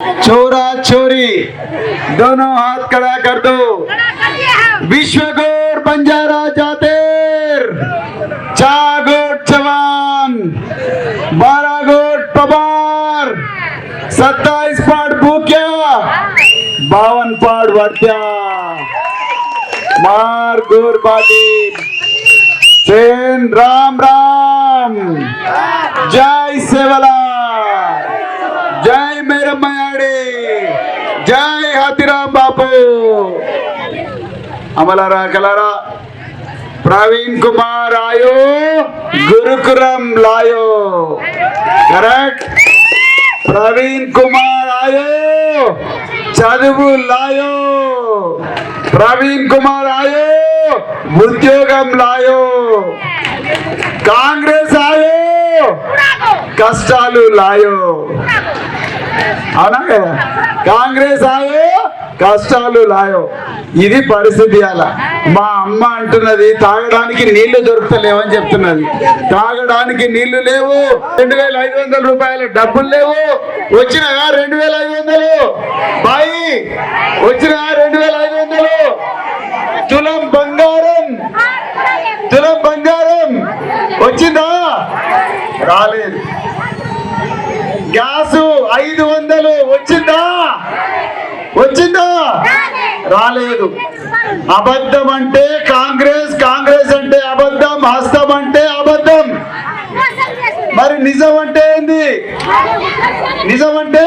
चोरा चोरी, दोनों हाथ खड़ा कर दो। विश्वगौर बंजारा जातेर, चागोट जवान बारह गोट पवार, सत्ताईस पाठ भूक्या, बावन पाठ वाट्या मार गोर पाटील सेन राम राम। जय सेवला జై హాతిరామ్ బాపు అమలరా కలరా ప్రవీణ్ కుమార్ ఆయో గురుకురం లాయో కరెక్ట్ ప్రవీణ్ కుమార్ ఆయో చదువు లాయో ప్రవీణ్ కుమార్ ఆయో ఉద్యోగం లాయో కాంగ్రెస్ ఆయో కష్టాలు లాయో అవునా కదా? కాంగ్రెస్ ఆయో కష్టాలు లాయో. ఇది పరిస్థితి అలా. మా అమ్మ అంటున్నది తాగడానికి నీళ్ళు దొరుకుతలేవని చెప్తున్నది. తాగడానికి నీళ్ళు లేవు. రెండు వేల ఐదు వందల రూపాయలు డబ్బులు లేవు. వచ్చినాయా రెండు వేల ఐదు వందలు? బాయి వచ్చినాయా రెండు వేల ఐదు వందలు? తులం బంగారం తులం బంగారం వచ్చిందా? రాలేదు. గ్యాసు ఐదు వచ్చిందా? వచ్చిందా? రాలేదు. అబద్ధం అంటే కాంగ్రెస్ కాంగ్రెస్ అంటే అబద్ధం హస్తం అంటే అబద్ధం. మరి నిజం అంటే ఏంది? నిజం అంటే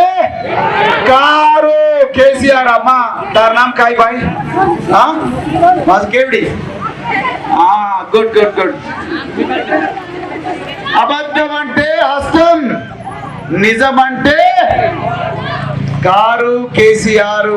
కారు. కేసీఆర్ అమ్మ దాని నామ్ కాయ్ బాయ్. మాది కేవిడి. Good good good. అబద్ధం అంటే హస్తం. నిజం అంటే కారు కేసీఆర్.